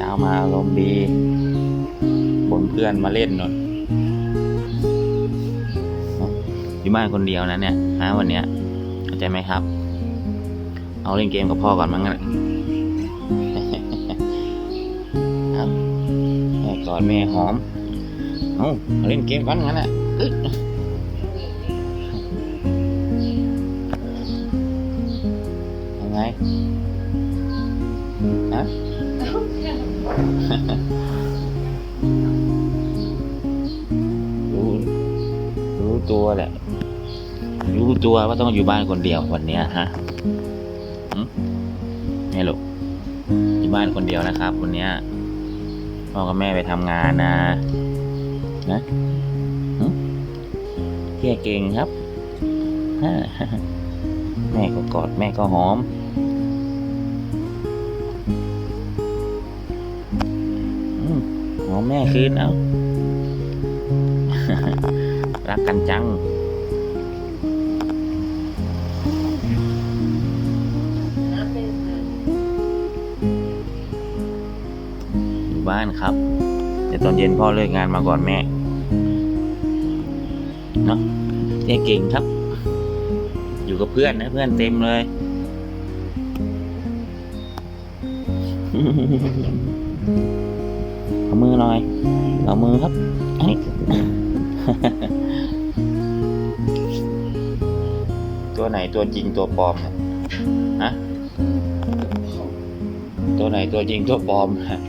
ช้ามาอารมณ์ดีบนเพื่อนมาเล่นนนอยู่บ้านคนเดียวนะเนี่ยฮะวันเนี้ยเข้าใจไหมครับ เอาเล่นเกมกับพ่อก่อนมั้งงั้นครับแม่กอดแม่หอมเอาเล่นเกมกันงั้นแหละอึดยังไง ฮะ รู้ รู้ตัวแหละ รู้ตัวว่าต้องอยู่บ้านคนเดียววันเนี้ยฮะหึไงลูกอยู่บ้านคนเดียวนะครับ วันเนี้ยพ่อกับแม่ไปทำงานนะ นะหึเที่ยเก่งครับฮะแม่ก็กอดแม่ก็หอม หอมแม่คืนเอารักกันจัง อยู่บ้านครับแต่ตอนเย็นพ่อเลิกงานมาก่อนแม่ เนาะเจ๊เก่งครับ อยู่กับเพื่อนนะเพื่อนเต็มเลย เอามือหน่อยเอามือครับเอ้ตัวไหนตัวจริงตัวปลอมเนี่ยฮะตัวไหนตัวจริงตัวปลอมฮะ